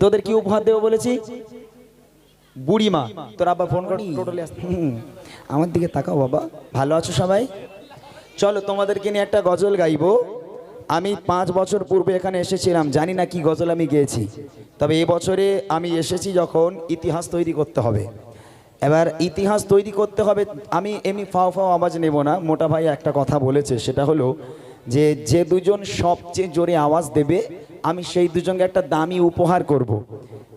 তোদের কি উপহার দেবো বলেছি? বুড়িমা তোর আবার ফোন কর টোটালি আমার দিকে তাকাও বাবা। ভালো আছো সবাই? চলো তোমাদেরকে নিয়ে একটা গজল গাইবো। আমি পাঁচ বছর পূর্বে এখানে এসেছিলাম জানি না কি গজল আমি গেয়েছি। তবে এ বছরে আমি এসেছি যখন ইতিহাস তৈরি করতে হবে। এবার ইতিহাস তৈরি করতে হবে আমি এমনি ফাও ফাও আওয়াজ নেব না। মোটা ভাই একটা কথা বলেছে সেটা হলো যে যে দুজন সবচেয়ে জোরে আওয়াজ দেবে আমি সেই দুজনকে একটা দামি উপহার করব।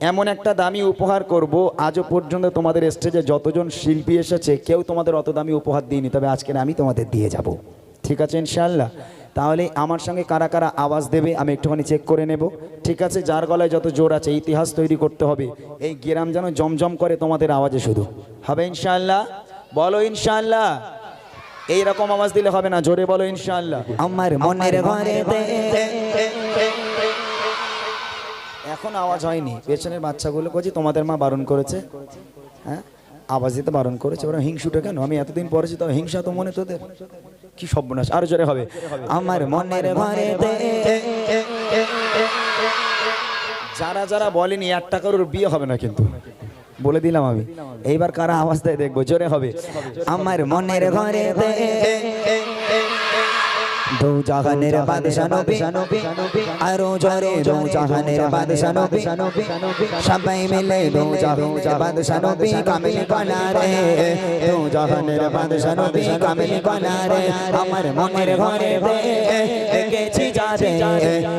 এমন একটা দামি উপহার করব আজও পর্যন্ত তোমাদের স্টেজে যতজন শিল্পী এসেছে কেউ তোমাদের অত দামি উপহার দিইনি তবে আজকে আমি তোমাদের দিয়ে যাব। ঠিক আছে ইনশাল্লাহ তাহলে আমার সঙ্গে কারা কারা আওয়াজ দেবে আমি একটুখানি চেক করে নেব। ঠিক আছে যার গলায় যত জোর আছে ইতিহাস তৈরি করতে হবে। এই গ্রাম যেন জমজম করে তোমাদের আওয়াজে শুধু। হবে ইনশাল্লাহ বলো ইনশাল্লাহ এই রকম আওয়াজ দিলে হবে না জোরে বলো ইনশাল্লাহ আমার মনের ঘরে এখন আওয়াজ হয়নি। পেছনের বাচ্চাগুলো করছি তোমাদের মা বারণ করেছে। হ্যাঁ? আওয়াজ দিতে বারণ করেছে। ওরা হিংসুটা কেন? আমি এতদিন পরেছি তো হিংসা তো মনে তোদের? কি সর্বনাশ। আরও জোরে হবে। আমার মনের ঘরে যারা যারা বলেনি এক টাকার বিয়ে হবে না কিন্তু। বলে দিলাম আমি। এইবার কারা আওয়াজ দেয় দেখব। জোরে হবে। আমার মনের ঘরে দু জাহানের বাদশা নবী আরও জরে দু জাহানের বাদশা নবী সবাই মিলে দু জাহানের বাদশা নবী কামিল কনারে দু জাহানের বাদশা নবী কামিল কনারে আমার মনের ঘরে গেছি যারে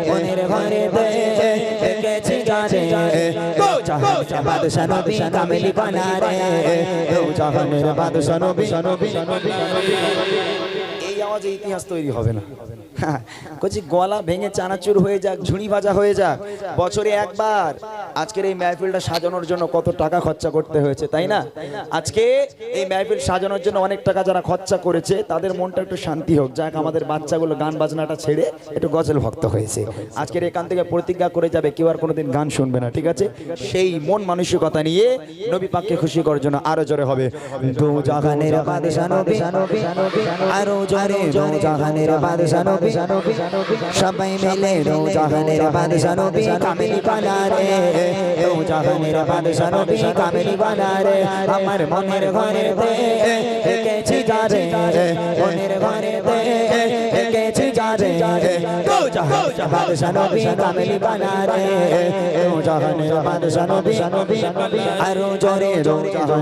মনের ঘরে গেছি যারে দু জাহানের বাদশা নবী কামিল দু জাহানের বাদশা নবী এই আওয়াজে ইতিহাস তৈরি হবে না। কচি গলা ভেঙে চানাচুর হয়ে যাক, ঝুড়ি ভাজা হয়ে যাক, বছরে একবার। আজকের এই মেহফিলটা সাজানোর জন্য কত টাকা খরচা করতে হয়েছে, তাই না? আজকে এই মেহফিল সাজানোর জন্য অনেক টাকা যারা খরচা করেছে, তাদের মনটা একটু শান্তি হোক। যাক, আমাদের বাচ্চাগুলো গান বাজনাটা ছেড়ে একটু গজল ভক্ত হয়েছে। আজকের এখান থেকে প্রতিজ্ঞা করে যাবে, কেউ আর কোনোদিন গান শুনবে না, ঠিক আছে? সেই মন মানসিকতা নিয়ে নবী পাককে খুশি করার জন্য আরও জোরে হবে। দু বাদশা নবী আরও জোরে দু জাহানের বাদশা নবী সবাই মিলে দু জাহানের বাদশা নবী কামিনী বানারে দু জাহানের বাদশা আমার মনের ঘরে গেছি যারে, মনের ঘরে দু দু দু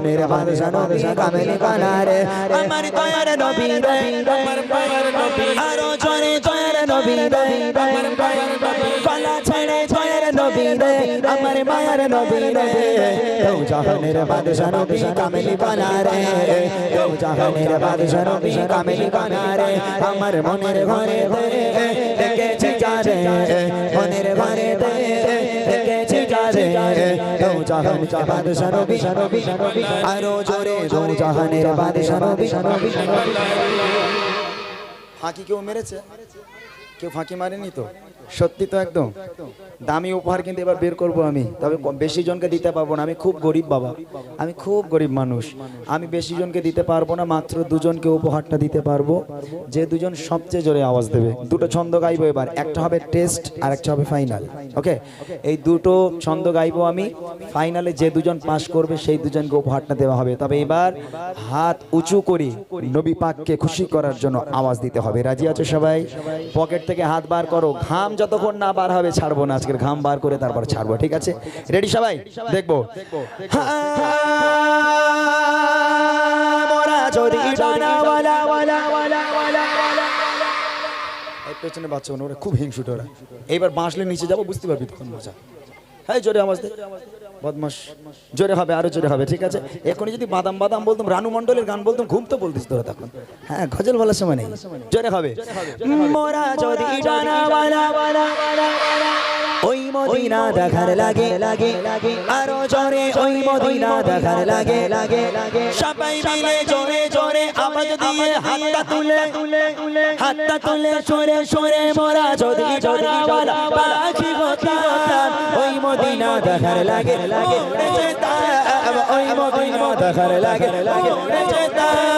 কামিনী বানারে আমার দয়ার নবী রে, আমার আরও জোরে দয়ার নবী রে। গলা ছেড়ে দয়ার নবী রে। আমার মায়ার নবী রে। দু জাহানের বাদশা নবী কামিনী বানারে দু জাহানের বাদশা নবী কামিনী বানারে আমার মনের ঘরে দেখেছি যারে মনের ঘরে দেখেছি যারে দু জাহানের বাদশা নবী। আরও জোরে দু জাহানের বাদশা নবী। ফাঁকি কেউ মেরেছে? কেউ ফাঁকি মারেনি তো? সত্যি তো একদম। দামি উপহার কিন্তু এবার বের করব আমি। তবে বেশি জনকে দিতে পারব না। আমি খুব গরিব বাবা। আমি খুব গরিব মানুষ। আমি বেশি জনকে দিতে পারব না, মাত্র দুজনকে উপহারটা দিতে পারব। যে দুজন সবচেয়ে জোরে আওয়াজ দেবে। দুটো ছন্দ গাইবো এবার। একটা হবে টেস্ট আর একটা হবে ফাইনাল। ওকে? এই দুটো ছন্দ গাইবো আমি। ফাইনালে যে দুজন পাস করবে, সেই দুজনকে উপহারটা দেওয়া হবে। তবে এবার হাত উঁচু করে নবী পাককে খুশি করার জন্য আওয়াজ দিতে হবে। রাজি আছো সবাই? পকেট থেকে হাত বার করো। ঘাম যতক্ষণ না বার হবে, ছাড়বো না। আজকের ঘাম বার করে তারপর ছাড়বো, ঠিক আছে? রেডি সবাই? দেখব। পেছনে বাচ্চা ওরা খুব হিংসুট ওরা। এইবার বাঁশলে নিচে যাব, বুঝতে পারবি তখন মজা। হ্যাঁ জোরে আওয়াজ দে। বদমাস জোরে হবে, আরও জোরে হবে, ঠিক আছে? এখনই যদি বাদাম বাদাম বলতাম, রানু মণ্ডলের গান বলতাম ঘুম তো বলতিস তোরা তখন। হ্যাঁ গজল বলার সময় নেই। জোরে হবে। মোরা যদি জানাওয়ালা ওয়ালা ওয়ালা ওই মদিনা দেখার লাগে লাগে লাগে আরও জোরে ওই মদিনা দেখার লাগে। লাগে লাগে সবাই মিলে জোরে জোরে আওয়াজ দিয়ে হাতটা তুলে তুলে হাতটা তুলে সরে সরে মোরা যদি পাখি হতাম ওই মদিনা দেখার লাগে। লাগে যেতাম ওই মদিনা দেখার লাগে। লাগে যেতাম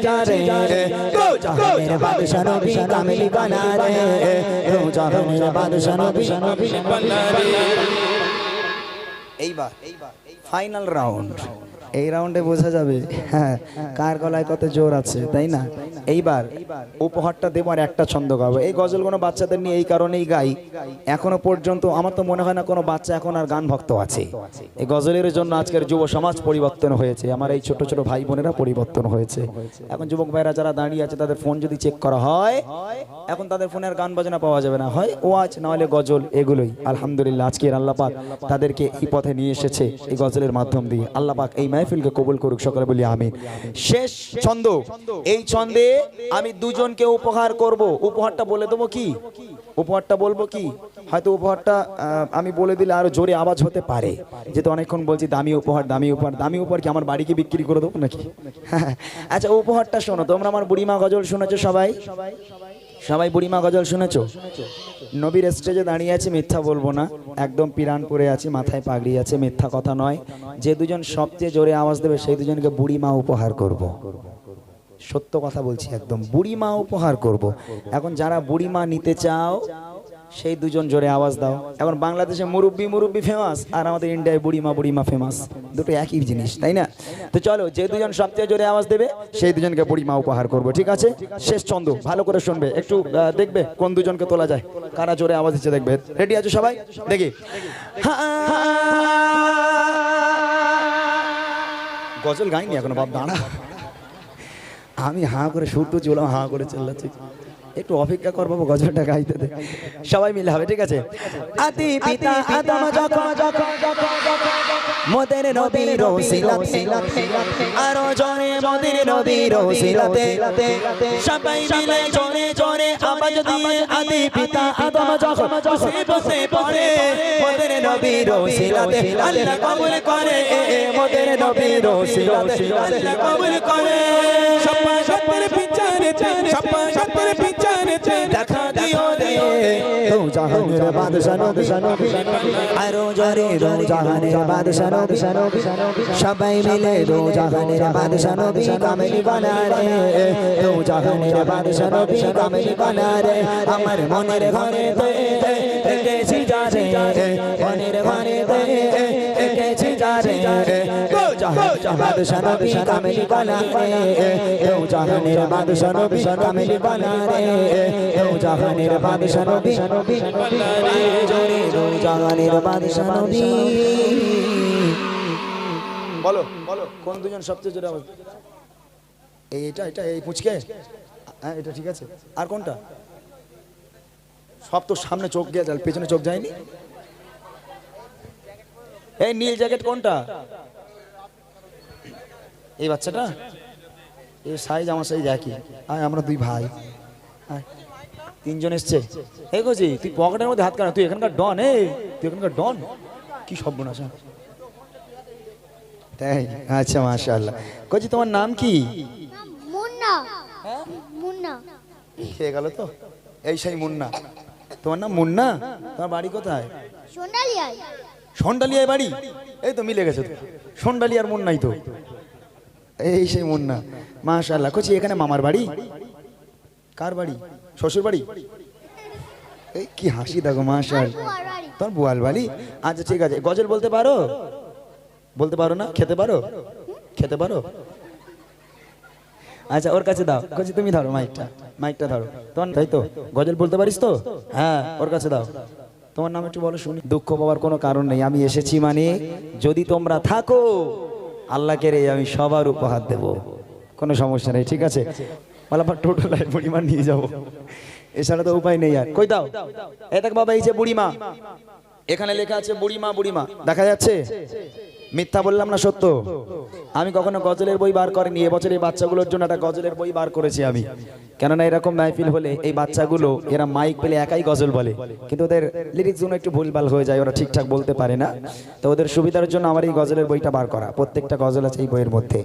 বাদশা নবী কামেলি বানারে। দো জাহানের বাদশা নবী এইবার। Final round. এই রাউন্ডে বোঝা যাবে হ্যাঁ কার গলায় কত জোর আছে, তাই না? এইবার উপহারটা দেবো আর একটা ছন্দ গাবো। এই গজল কোনো বাচ্চাদের নিয়ে এই কারণেই গাই। এখনও পর্যন্ত আমার তো মনে হয় না কোনো বাচ্চা এখন আর গান ভক্ত আছে। এই গজলের জন্য আজকের যুব সমাজ পরিবর্তন হয়েছে। আমার এই ছোট ছোট ভাই বোনেরা পরিবর্তন হয়েছে। এখন যুবক ভাইরা যারা দাঁড়িয়ে আছে, তাদের ফোন যদি চেক করা হয়, এখন তাদের ফোনে আর গান বাজনা পাওয়া যাবে না। হয় ওয়াজ, না হলে গজল, এগুলোই। আলহামদুলিল্লাহ, আজকের আল্লাহ পাক তাদেরকে এই পথে নিয়ে এসেছে এই গজলের মাধ্যম দিয়ে। আল্লাহ পাক এই মাহফিলকে কবুল করুক, সকলে বলি আমিন। শেষ ছন্দ। এই ছন্দে আমি দুজনকে উপহার করব। উপহারটা বলে দেবো কি? উপহারটা বলব কি? হয়তো উপহারটা আমি বলে দিলে আরও জোরে আওয়াজ হতে পারে। যেহেতু অনেকক্ষণ বলছি, দামি উপহার দামি উপহার দামি উপহার কি আমার বাড়িকে বিক্রি করে দেবো নাকি? আচ্ছা উপহারটা শোনো, তোমরা আমার বুড়িমা গজল শুনেছো সবাই সবাই? বুড়িমা গজল শুনেছ নবীর স্টেজে দাঁড়িয়ে আছি, মিথ্যা বলব না একদম পিরান পরে আছি, মাথায় পাগড়ি আছে, মিথ্যা কথা নয় যে দুজন সবচেয়ে জোরে আওয়াজ দেবে, সেই দুজনকে বুড়িমা উপহার করব। সত্য কথা বলছি একদম, বুড়িমা উপহার করব। এখন যারা বুড়িমা নিতে চাও সেই দুজন জোরে আওয়াজ দাও। এখন বাংলাদেশে মুরব্বি মুরব্বি ফেমাস আর আমাদের ইন্ডিয়ায় বুড়িমা বুড়িমা ফেমাস দুটো একই জিনিস, তাই না? তো চলো, যে দুজন সবচেয়ে জোরে আওয়াজ দেবে, সেই দুজনকে বুড়িমা উপহার করব, ঠিক আছে? শেষ চন্দ ভালো করে শুনবে, একটু দেখবে কোন দুজনকে তোলা যায়, কারা জোরে আওয়াজ দিচ্ছে দেখবে। রেডি আছো সবাই? দেখি। গজল গাইনি এখনও, বাপ দাঁড়া। আমি হাঁ করে সুর তো চলাম হাঁ করে চিল্লাচ্ছি। একটু অপেক্ষা কর বাবু, গজলটা গাইতে দে। সবাই মিলে হবে, ঠিক আছে? আদি পিতা আদম যখন, মোদের নবী রসিলাতে আরও জনে মোদের নবী রসিলাতে সবাই মিলে জনে জনে আওয়াজ দিয়ে আদি পিতা আদম যখন, বসে বসে পড়ে, মোদের নবী রসিলাতে আল্লাহ কবুল করে, মোদের নবী রসিলাতে আল্লাহ কবুল করে। সপ্পা সপ্পের পিছনে পিছনে দেখা দিও রে। তো জাহানের বাদশা নবী আরও জরে দো জাহানের বাদশা নবী সবাই মিলে দো জাহানের বাদশা নবী কামেলি বানা রে। দো জাহানের বাদশা নবী কামেলি বানা রে। আমার মনের ঘরে দে রেখেছি যা রে। মনের ঘরে দে রেখেছি যা রে। কোন দুজন সবচেয়ে জোরে এই এটা এটা এই পুচকে হ্যাঁ এটা ঠিক আছে আর কোনটা সব তো সামনে চোখ গিয়ে পেছনে চোখ যায়নি এই নীল জ্যাকেট কোনটা? এই বাচ্চাটা? এই সাইজ আমার সাইজ একই। আয় আমরা দুই ভাই। তিনজন এসছে। এই গজি তুই পকেটের মধ্যে হাত কাটা তুই এখানকার ডন এ তুই এখানকার ডন? কি সব বোনাস তাই? আচ্ছা মাশাআল্লাহ। কজি তোমার নাম কি? মুন্না। মুন্না। খেয়ে গেল তো? এই সেই মুন্না। তোমার নাম মুন্না? তোমার বাড়ি কোথায়? সোনালিয়ায়। সন্ডালিয়ায় বাড়ি? এই তো মিলে গেছে তো। সন্ডালিয়ার মুন্নাই তো। এই সেই মুন্না। মাশাআল্লাহ। কচি এখানে মামার বাড়ি? কার বাড়ি? শ্বশুর বাড়ি? এই কি হাসি দেখো বাড়ি তোমার বুয়াল বাড়ি? আচ্ছা ঠিক আছে। গজল বলতে পারো? বলতে পারো না? খেতে পারো? খেতে পারো? আচ্ছা ওর কাছে দাও। কাছে তুমি ধরো মাইকটা। মাইকটা ধরো। তোমার তাই তো? গজল বলতে পারিস তো? হ্যাঁ ওর কাছে দাও। তোমার নাম একটু বলো শুনি। দুঃখ পাওয়ার কোনো কারণ নেই। আমি এসেছি মানে যদি তোমরা থাকো আল্লাহকে রে আমি সবার উপহার দেব। কোনো সমস্যা নেই, ঠিক আছে? বলা টোটো লাই বুড়িমা নিয়ে যাব। এছাড়া তো উপায় নেই আর। কই দাও? এ দেখ বাবা, এই যে বুড়িমা। এখানে লেখা আছে, বুড়িমা বুড়িমা। দেখা যাচ্ছে? মিথ্যা বললাম না সত্য? আমি কখনো গজলের বই বার করিনি এবছর এই বাচ্চাগুলোর জন্য একটা গজলের বই বার করেছি আমি। কেননা এরকম মাহফিল হলে এই বাচ্চাগুলো, এরা মাইক পেলে একাই গজল বলে। কিন্তু ওদের লিরিক্স জন্য একটু ভুলভাল হয়ে যায়, ওরা ঠিকঠাক বলতে পারে না। তো ওদের সুবিধার জন্য আমার এই গজলের বইটা বার করা, প্রত্যেকটা গজল আছে এই বইয়ের মধ্যে।